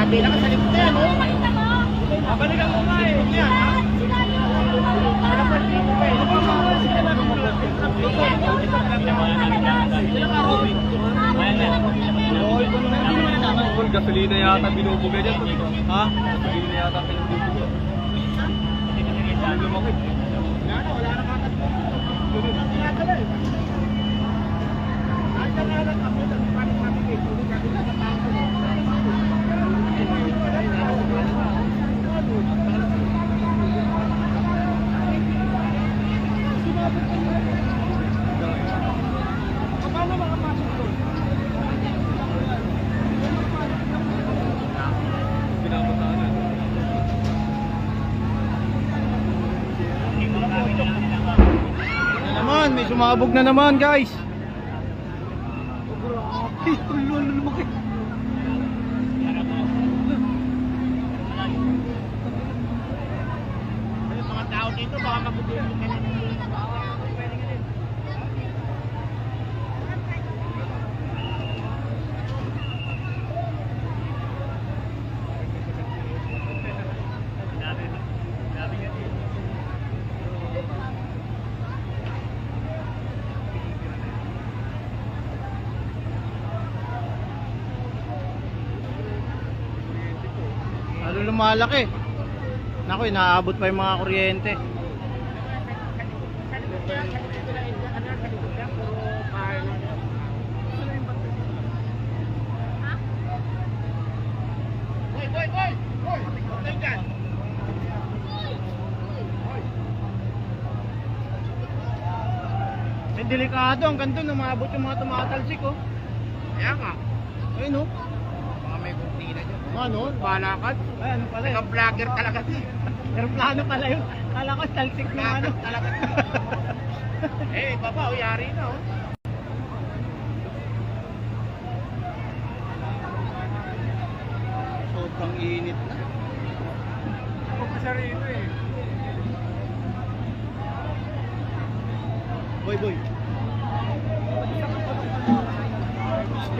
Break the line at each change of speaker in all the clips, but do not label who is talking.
Grabe lang sa likod na yan, oh.
Babalikan mo nga eh. Huwag yan, ha? Gasolina yata binubuga dyan. Ha? Gasolina yata binubuga. Lumaki.
Wala na, wala na kakat. Tinatala eh. Ay, kanalan ako, nagpanik namin eh. Tuloy kami na sa tao. Paano makapasok doon?
Pinapatahan.
Naman, may sumabog na naman guys.
Yung mga tao dito, baka magutulong ka na.
Ano lumalaki? Naku, inaabot pa yung mga kuryente.
Boy, boy, boy! Boy! Boy!
Eh, delikado. Ang ganito, umabot yung mga tumatalsik oh.
Kaya nga,
Ayun oh.
Dyan.
Ano?
Balakad.
Ay, ano pala
Mga
eh.
vlogger talaga.
Aeroplano pala yun. Kala ko talsik ng ano.
Talaga. eh, baba, oh, yari na, oh.
Sobrang init na.
Ako pa siya rito eh.
Boy, boy.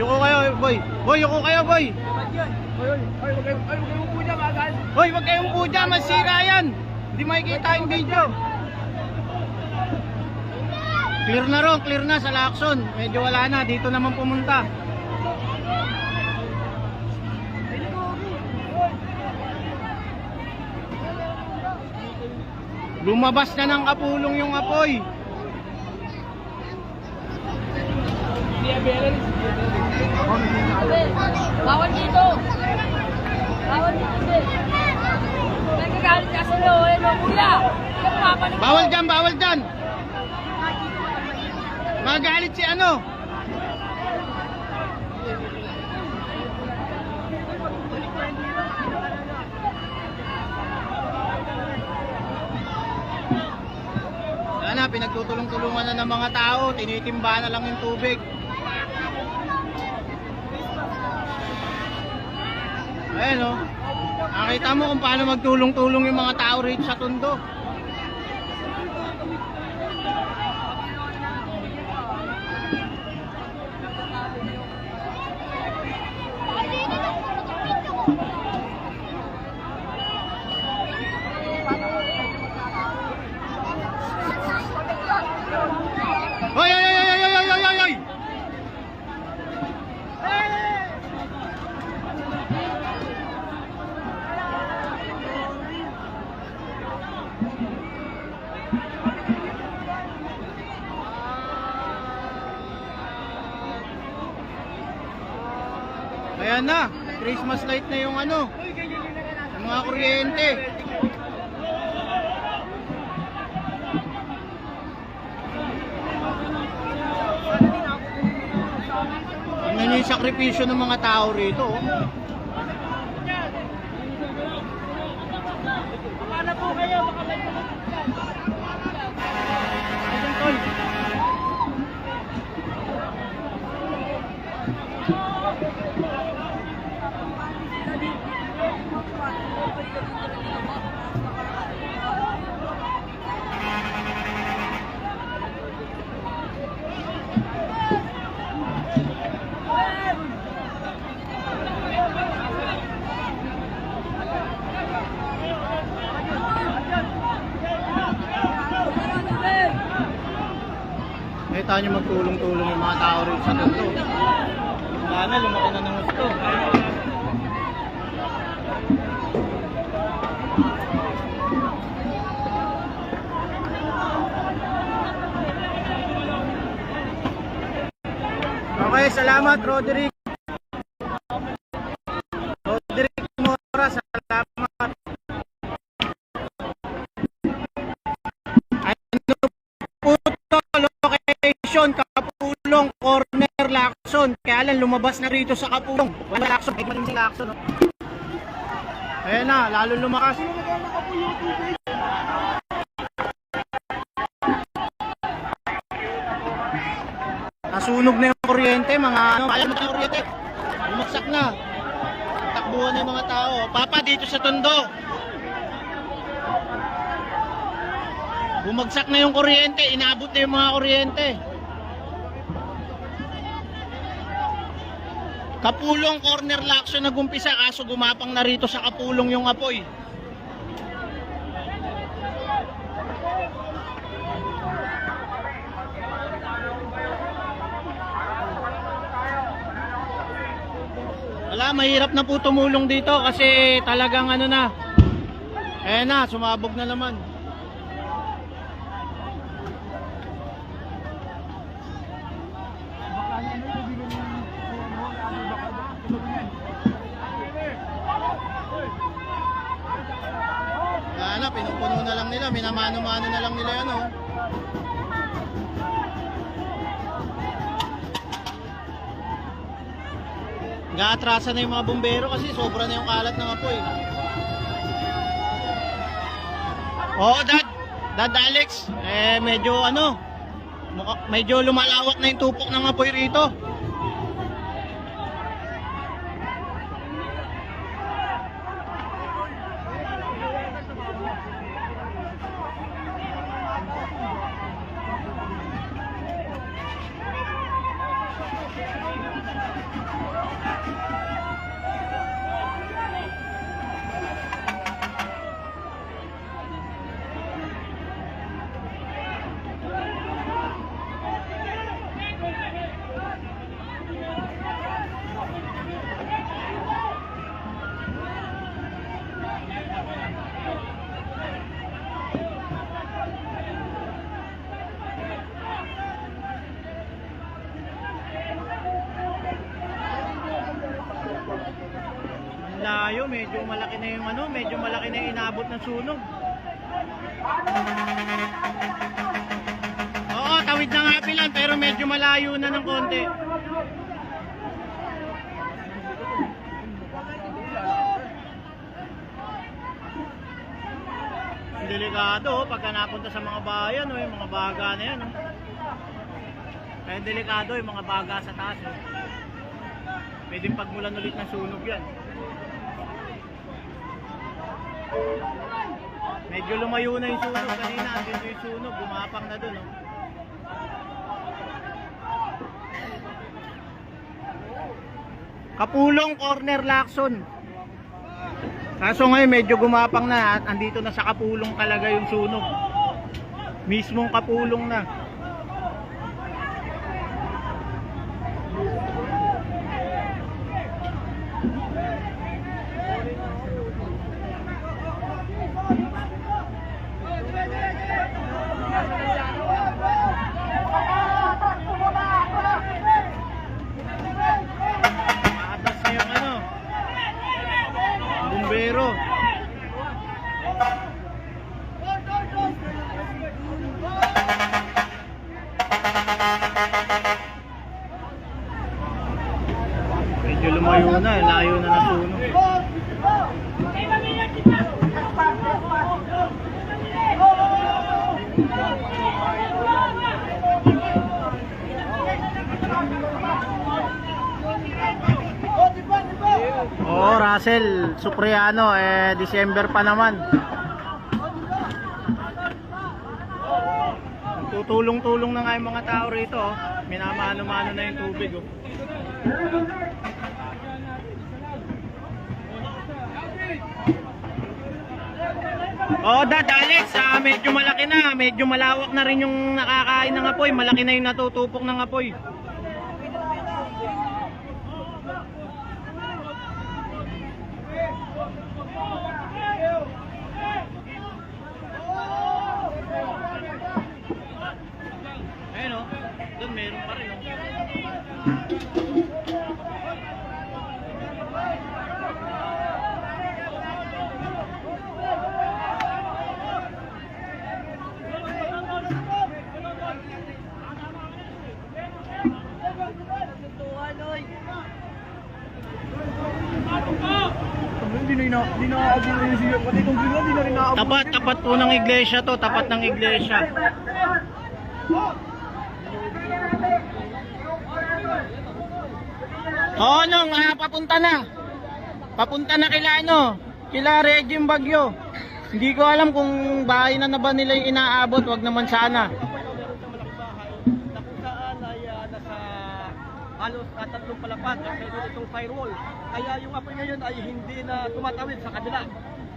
Yuko kayo, boy. Boy, yuko kayo, boy.
Ay, wag kayo, ay, wag kayo upo magal.
Hoy, wag kayong po dyan, masira yan. Hindi makikita yung video. Clear na ron, clear na sa Lacson. Medyo wala na, dito naman pumunta. Lumabas na ng kapulong yung apoy.
Bawal dito. Bawal dito. Nagagalit ka sa lo, eh, no, kuya. Hindi ka pumapanig.
Bawal dyan, bawal dyan. Magalit si ano? Sana pinagtutulong-tulungan na ng mga tao, tinitimba na lang yung tubig. Ayan o. Nakita mo kung paano magtulong-tulong yung mga tao rito sa tundo. Hoy, hoy, hoy, hoy, hoy, hoy, hoy, hoy! Ayan na, Christmas light na yung ano, yung mga kuryente. Nyo yung sakripisyo ng mga tao rito. oh. Kita nyo magtulong-tulong yung mga tao rin sa ganito. Sana lumaki na ng gusto. Okay, salamat. Roderick Lacson. Kaya lang lumabas na rito sa Kapulong. Wala Lacson, may maling Lacson. No? Ayan na, lalo lumakas. Nasunog na yung kuryente, mga ano, alam mo yung kuryente. Bumagsak na. Takbuhan ng mga tao. Papa, dito sa Tondo. Bumagsak na yung kuryente, inabot na yung mga kuryente. Kapulong corner laction nagumpisa kaso gumapang na rito sa kapulong yung apoy. Wala, mahirap na po tumulong dito kasi talagang ano na. Eh na, sumabog na naman. Wala na, pinupuno na lang nila, minamano-mano na lang nila yan oh. Nag-aatrasa na yung mga bumbero kasi sobra na yung kalat ng apoy. Oo, Dad. Dad Alex, eh medyo ano, medyo lumalawak na yung tupok ng apoy rito. Ang layo, medyo malaki na yung ano, medyo malaki na yung inabot ng sunog. Oo, tawid ng Happyland pero medyo malayo na ng konti. Delikado oh, pagka napunta sa mga bayan, oh, yung mga baga na yan. Oh. Kaya delikado yung mga baga sa taas. Oh. Pwedeng pagmulan ulit ng sunog yan. Medyo lumayo na yung sunog kanina. Andito yung sunog. Gumapang na dun. Oh. Kapulong corner Lacson. Kaso ngayon medyo gumapang na at andito na sa kapulong talaga yung sunog. Mismong kapulong na. Na, eh. layo na nasunog. Oo, Russell, Supriano, eh, December pa naman. Tutulong-tulong na nga yung mga tao rito, oh. Minamano-mano na yung tubig, oh. Oo, Dad, Alex, ah, medyo malaki na. Medyo malawak na rin yung nakakain ng apoy. Malaki na yung natutupok ng apoy. Ayun o, doon meron pa rin oh. o.
Hindi na ina, hindi na aabot na yung siya. Pati kung sila, hindi na rin naabot.
Tapat, po ng iglesia to, tapat ng iglesia. Oo, nung ah, papunta na. Papunta na kila ano, kila Regime Bagyo. Hindi ko alam kung bahay na na ba nila yung inaabot, wag naman sana.
halos uh, tatlong palapag at mayroon itong firewall. Kaya yung apoy ngayon ay hindi na tumatawid sa kabila.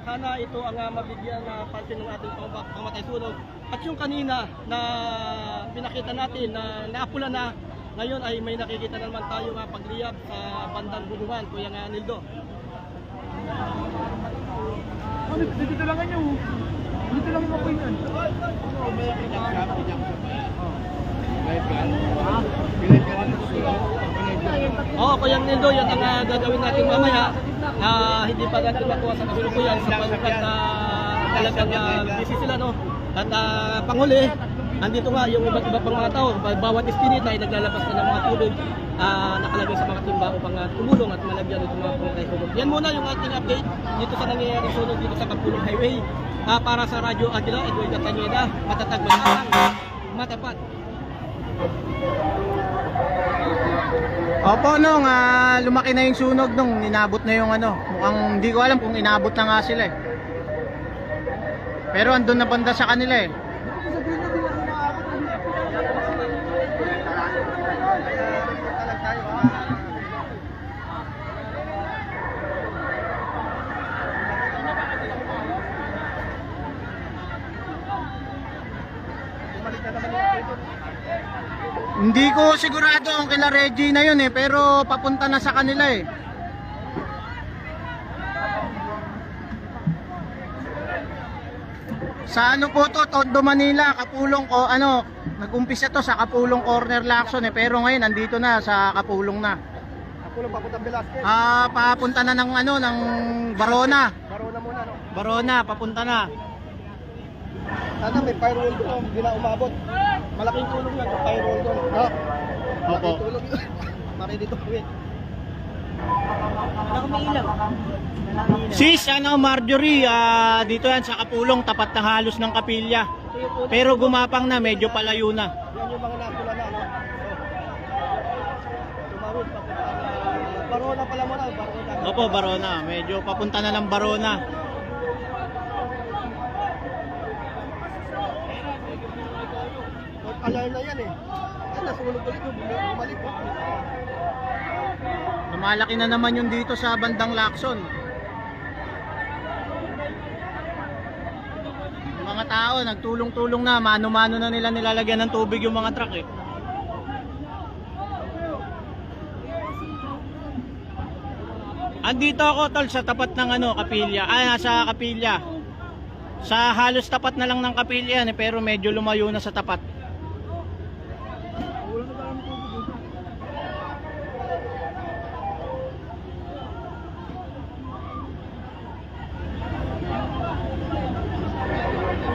Sana ito ang uh, mabigyan na pansin ng ating pamatay sunog. At yung kanina na pinakita natin na naapula na, ngayon ay may nakikita na naman tayo nga pagliyab sa bandang Buguman, Kuya nga Nildo.
Ano, dito lang nyo. Dito lang yung apoy yan.
Oo, Kuya Nildo, yan ang ah, gagawin natin mamaya. Ah, hindi pa natin makuha sa kasalukuyan sapagkat na talagang uh, busy sila, no? At ah, panghuli, andito nga yung iba't iba pang mga tao. Bawat espinita ay naglalabas na ng mga tubig ah, nakalagay sa mga timba upang ah, tumulong at malagyan itong mga pangkay sunog. Yan muna yung ating update dito sa nangyayari sunog dito sa Kapulong Highway. Ah, para sa Radyo Agila, Edwin Cataneda, matatag matapat.
Opo, nung ah, lumaki na yung sunog nung inabot na yung ano. Mukhang hindi ko alam kung inabot na nga sila eh. Pero andun na banda sa kanila eh. Hindi ko sigurado ang kila Reggie na yun eh, pero papunta na sa kanila eh. Sa ano po to, Tondo Manila, Kapulong ko, ano, nag-umpisa to sa Kapulong Corner Lacson eh, pero ngayon nandito na sa Kapulong na.
Ako lang papuntang Velasquez.
Ah, papunta na ng ano, ng Barona.
Baro na muna, no?
Barona, papunta na.
Sana may firewall doon, hindi na umabot. Malaking tulong yan firewall doon. Ha?
Opo.
Malaking tulong yun. Maki dito, wait.
Sis, ano, Marjorie, ah, dito yan sa Kapulong, tapat na halos ng kapilya. Pero gumapang na, medyo palayo na.
Yan yung mga napula na, no? Tumawid, papunta na. Barona pala muna, Barona.
Opo, Barona. Medyo papunta na ng Barona.
Alarm na yan eh. Ay, nasunog ulit yung bumalik.
Lumalaki na naman yung dito sa bandang Lacson. Yung mga tao, nagtulong-tulong na. Mano-mano na nila nilalagyan ng tubig yung mga truck eh. Andito ako tol sa tapat ng ano, kapilya. Ah, nasa kapilya. Sa halos tapat na lang ng kapilya yan, eh, pero medyo lumayo na sa tapat.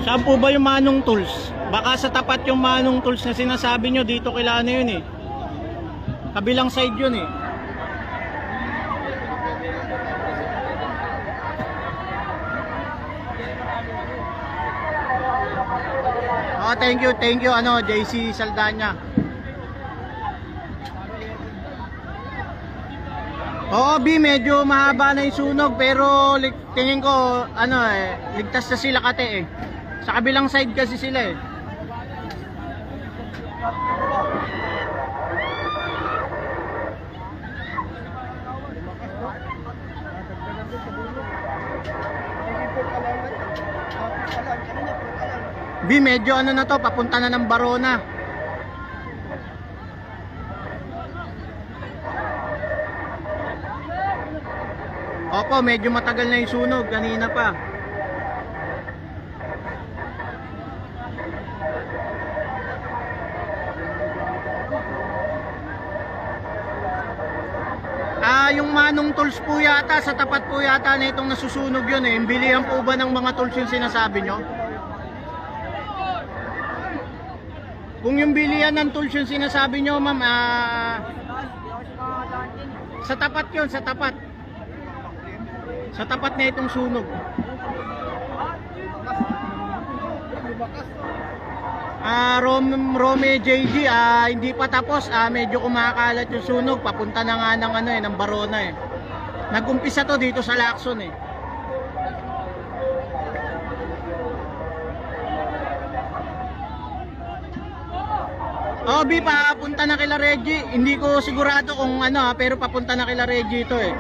Saan po ba yung Manong Tools? Baka sa tapat yung Manong Tools na sinasabi nyo, dito kailangan yun eh. Kabilang side yun eh. Oh, thank you, thank you, ano, JC Saldanya. Oo, B, medyo mahaba na yung sunog pero tingin ko, ano eh, ligtas na sila kate eh. Sa kabilang side kasi sila eh. B, medyo ano na to, papunta na ng Barona. Opo, medyo matagal na yung sunog, kanina pa. Ah, yung Manong Tools po yata, sa tapat po yata na itong nasusunog yun eh. Bilihan po ba ng mga tools yung sinasabi nyo? Kung yung bilihan ng tools yung sinasabi nyo, ma'am, ah, sa tapat yun, sa tapat. Sa tapat na itong sunog. Ah, Rom, Rome JG, ah, hindi pa tapos, ah, medyo kumakalat yung sunog, papunta na nga ng ano eh, ng Barona eh. Nagumpisa to dito sa Lacson eh. Oh, B, papunta na kila Reggie. Hindi ko sigurado kung ano, pero papunta na kila Reggie ito eh.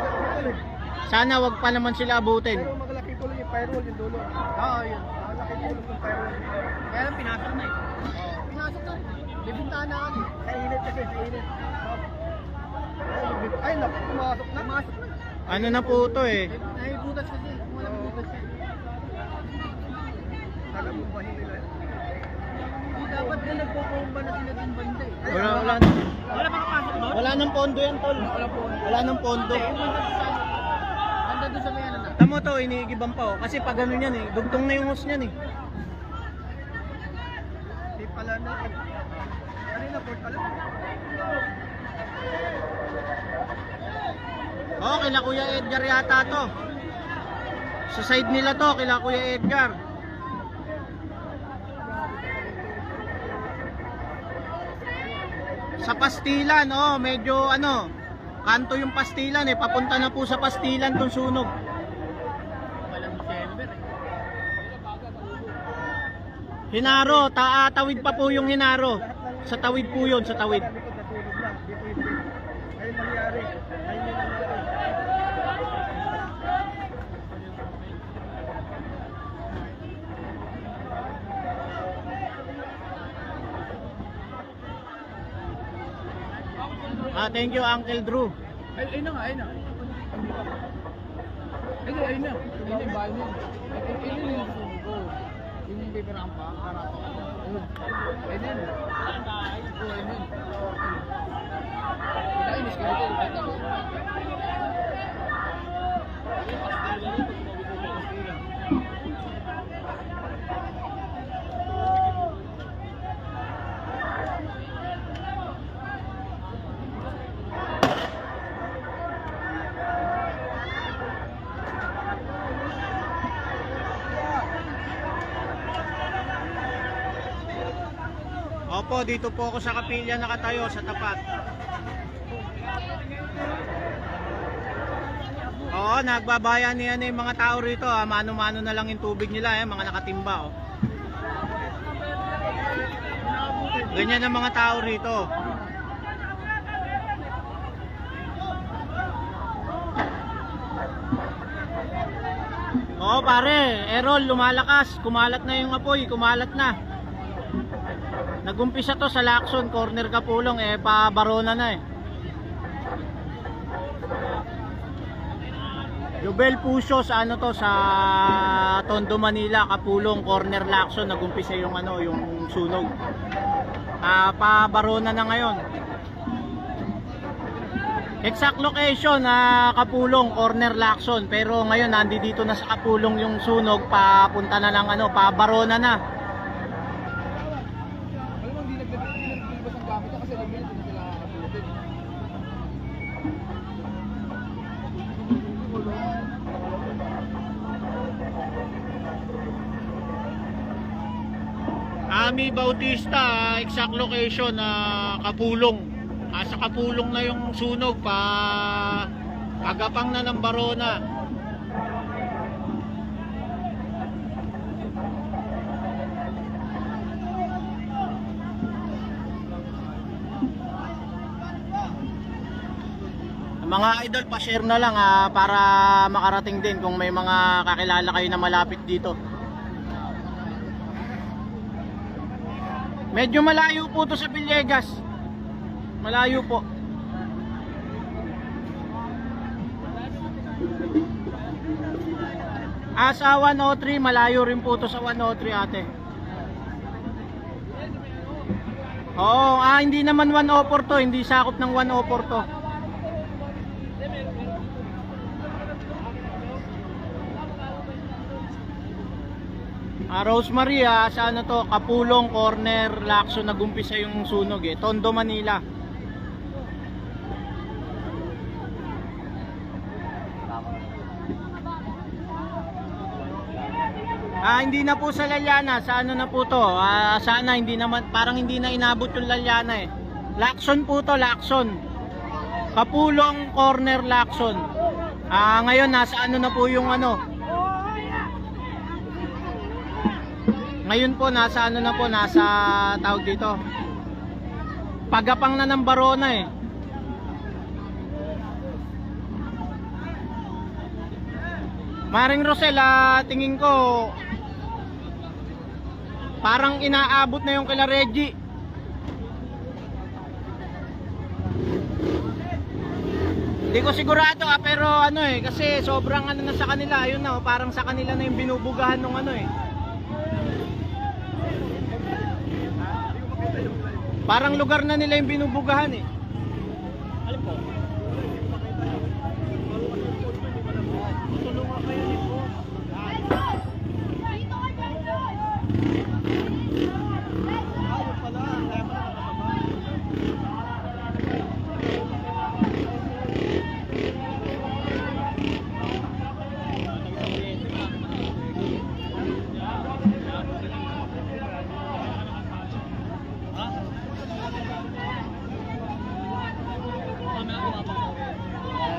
Sana wag pa naman sila abutin.
Pero maglaki tuloy yung firewall yung dulo. Oo, yun. Malaki tulog yung firewall.
Kaya lang pinasok na eh.
Pinasok na. Bibintahan na kami. Sa init kasi, sa init. Ay, naku, pumasok na. Pumasok na.
Ano na po to eh.
Ay, butas kasi. Walang butas kasi. Taga bumbahin nila. Hindi dapat na nagpupumba na sila ng banda eh.
Wala, wala,
Wala pa kapasok doon?
wala nang pondo yan, tol. Wala nang pondo.
Banda doon sa may ano na.
Tamo to, iniigiban pa oh. Kasi pag ano yan eh, dugtong na yung hose niyan eh.
Di pala na. Pala.
Oh, kila Kuya Edgar yata to. Sa side nila to, kila Kuya Edgar. Sa Pastilan, oh, medyo ano, kanto yung Pastilan eh, papunta na po sa Pastilan tong sunog.
Eh.
Hinaro, taatawid pa po yung Hinaro. Sa tawid po yun, sa tawid.
Ayun nangyari. Ayun nangyari.
Ah, thank you Uncle Drew.
Ay, ayun na nga, ayun na. Ayun, ayun na. Ayun yung bahay niya. Ay, ay, ayun yung sunog ko. Yung paper ang pa, para pa. Ayun. Ayun na yun. Oo, ayun na yun. Ayun na yun, skeleton. Ayun na yun.
Opo, dito po ako sa kapilya nakatayo sa tapat. Oo, nagbabayan niya yung mga tao rito. Ah. Mano-mano na lang yung tubig nila, eh, mga nakatimba. Oh. Ganyan ang mga tao rito. Oo pare, Errol, lumalakas. Kumalat na yung apoy, kumalat na. Nagumpisa to sa Lacson, corner Kapulong, eh pa Barona na eh. Jubel Puso sa ano to sa Tondo Manila, Kapulong, corner Lacson, nagumpisa yung ano, yung sunog. Ah, pa Barona na ngayon. Exact location na Kapulong, corner Lacson, pero ngayon nandi dito na sa Kapulong yung sunog, papunta na lang ano, pa Barona na.
Alam mo, hindi naglalabas ang gamit niya kasi alam niya, hindi nila nakakasulotin.
Ami Bautista, exact location na Kapulong. Ah, sa Kapulong na yung sunog pa pagapang na ng Barona. Mga idol, pa-share na lang ah, para makarating din kung may mga kakilala kayo na malapit dito. Medyo malayo po to sa Villegas. Malayo po. Ah, sa 103, malayo rin po to sa 103 ate. Oo, ah, hindi naman 104 to, hindi sakop ng 104 to. Ah, Rosemary, ah, sa ano to, Kapulong, Corner, Lacson, nagumpisa yung sunog eh. Tondo, Manila. Ah, hindi na po sa Laliana, sa ano na po to. Ah, sana hindi naman parang hindi na inabot yung Laliana eh. Lacson po to, Lacson. Kapulong Corner Lacson. Ah, ngayon nasa ano na po yung ano? Ngayon po nasa ano na po, nasa tawag dito. Pagapang na ng Barona eh. Maring Rosella, tingin ko parang inaabot na yung kila Reggie. Hindi ko sigurado ah, pero ano eh, kasi sobrang ano na sa kanila, ayun na, oh, parang sa kanila na yung binubugahan ng ano eh. Parang lugar na nila yung binubugahan eh. Alin po?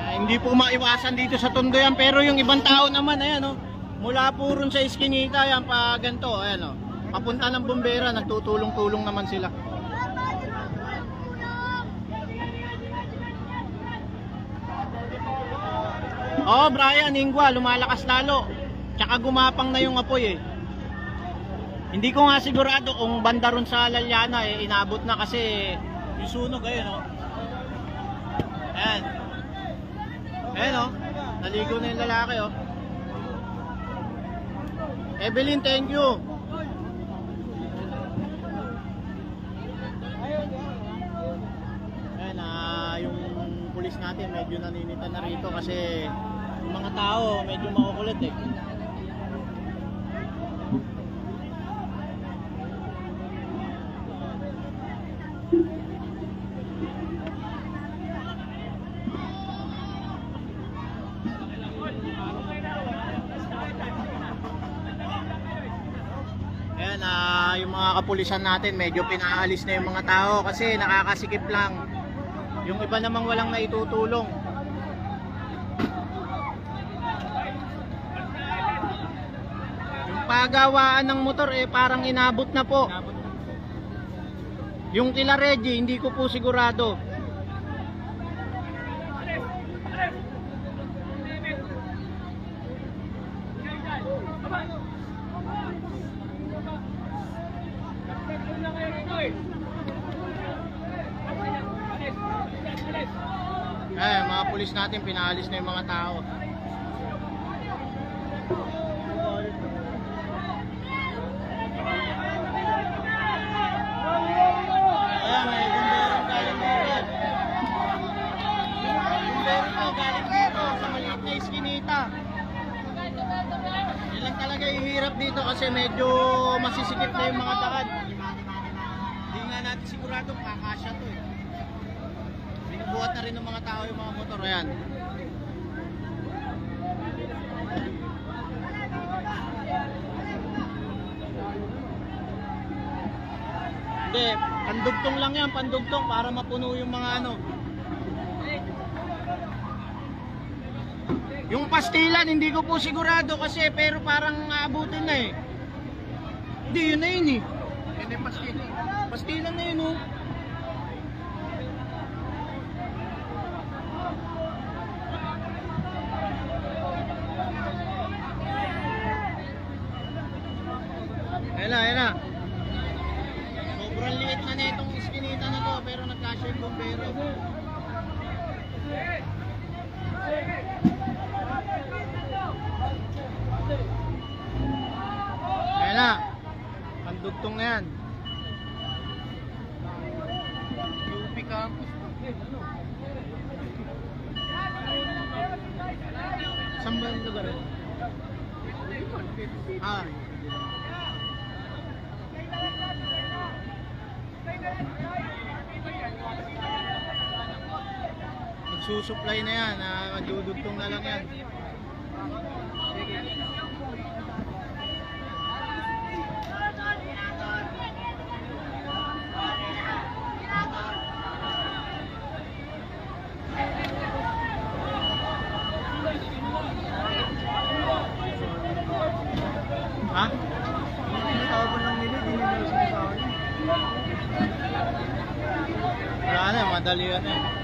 Eh, hindi po maiwasan dito sa Tondo yan. Pero yung ibang tao naman ayan oh, mula po ron sa Eskinita yan pa ganito ayan oh, papunta ng Bombera nagtutulong-tulong naman sila. Oh Brian, Ingwa, lumalakas lalo. Tsaka gumapang na yung apoy eh. Hindi ko nga sigurado kung banda ron sa Laliana eh, inabot na kasi yung sunog ayun oh. Ayan. Ayan oh. Naligo na yung lalaki oh. Evelyn, thank you. Ayan ah, yung pulis natin medyo naninita na rito kasi yung mga tao medyo makukulit eh. Kapulisan natin medyo pinaalis na yung mga tao kasi nakakasikip lang. Yung iba namang walang naitutulong. Yung pagawaan ng motor eh parang inabot na po. Yung kila Reggie, hindi ko po sigurado. Pulis natin pinaalis na yung mga tao. Ayan, may bumberong galing dito. Bumberong po galing sa maliit na iskinita. Yan lang talaga ihirap dito kasi medyo masisikip na yung mga daan. Hindi nga natin sigurado kakasya to eh. Binubuhat na rin ng mga tao yung mga motor. Ayan. Hindi, pandugtong lang yan, pandugtong para mapuno yung mga ano. Yung pastilan, hindi ko po sigurado kasi pero parang aabutin na eh. Hindi, yun na yun eh. Yan yung pastilan. Pastilan na yun oh. Ayan na. Sobra iskinita na to, pero nagkasya yung bombero. Ayan na. Pandugtong na yan. UP campus. Saan ba yung lugar? Ah. Magsusupply na yan, ah, madudugtong na lang yan. Ha? Tawag ng nila, hindi nila sinasawa niya. Wala na,